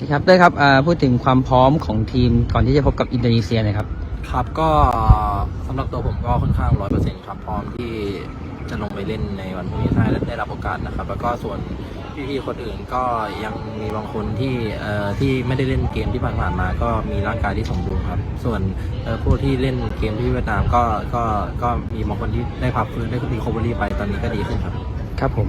ครับเต้ยครับอ่าพูดถึงความพร้อมของทีมก่อนที่จะพบกับอินโดนีเซียนะครับ ครับก็สำหรับตัวผมก็ค่อนข้างร้อยเปอร์เซ็นต์ครับพร้อมที่จะลงไปเล่นในวันพรุ่งนี้ถ้าได้รับโอกาสนะครับ แล้วก็ส่วนพี่ๆคนอื่นก็ยังมีบางคนที่เอ่อที่ไม่ได้เล่นเกมที่ผ่านๆมา ก็มีร่างกายที่สมบูรณ์ครับ ส่วนเอ่อผู้ที่เล่นเกมที่เวียดนามก็ก็ก็มีบางคนที่ได้พักฟื้นได้รีคอเวอรี่ไปตอนนี้ก็ดีขึ้นครับ ครับผม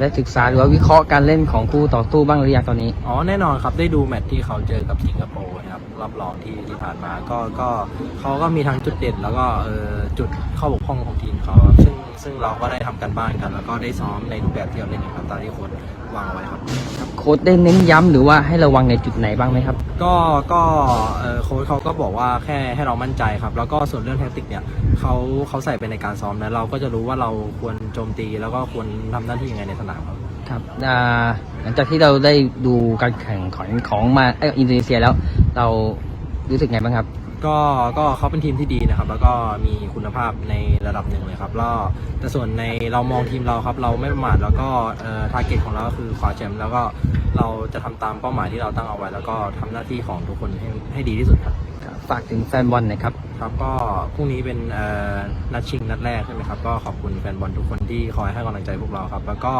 ได้ศึกษาหรือว่าวิเคราะห์การเล่นของคู่ต่อสู้บ้างหรือยังตอนนี้ อ๋อแน่นอนครับได้ดูแมตช์ที่เขาเจอกับสิงคโปร์นะครับรอบรองที่ที่ผ่านมาก็ก็เขาก็มีทั้งจุดเด่นแล้วก็เออจุดข้อบกพร่องของทีมเขาซึ่งซึ่งเราก็ได้ทำกันบ้านกัน แล้วก็ได้ซ้อมในรูปแบบที่เราเล่นนะครับตามที่โค้ชวางเอาไว้ครับ โค้ชได้เน้นย้ำหรือว่าให้ระวังในจุดไหนบ้างไหมครับ ก็ก็เออโค้ชเขาก็บอกว่าแค่ให้เรามั่นใจครับ แล้วก็ส่วนเรื่องแทคติกเนี่ยเขาเขาใส่ไปในการซ้อมนะเราก็จะรู้ว่าเราควรโจมตีแล้วก็ควรทำหน้าที่ยังไงในสนามครับ ครับอ่าหลังจากที่เราได้ดูการแข่งขันของมาเอ้ยอินโดนีเซียแล้ว เรารู้สึกไงบ้างครับ ก็ก็เขาเป็นทีมที่ดีนะครับ แล้วก็มีคุณภาพในระดับหนึ่งเลยครับแล้วแต่ส่วนในเรามองทีมเราครับ เราไม่ประมาทแล้วก็เอ่อทาร์เก็ตของเราก็คือคว้าแชมป์แล้วก็เราจะทำตามเป้าหมายที่เราตั้งเอาไว้ แล้วก็ทำหน้าที่ของทุกคนให้ให้ดีที่สุดครับฝากถึงแฟนบอลหนะครับครับก็พรุ่งนี้เป็นเอ่อนัดชิงนัดแรกใช่ไหมครับก็ขอบคุณแฟนบอลทุกคนที่คอยให้กำลังใจพวกเราครับ แล้วก็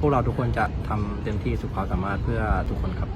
พวกเราทุกคนจะทำเต็มที่สุดความสามารถเพื่อทุกคนครับ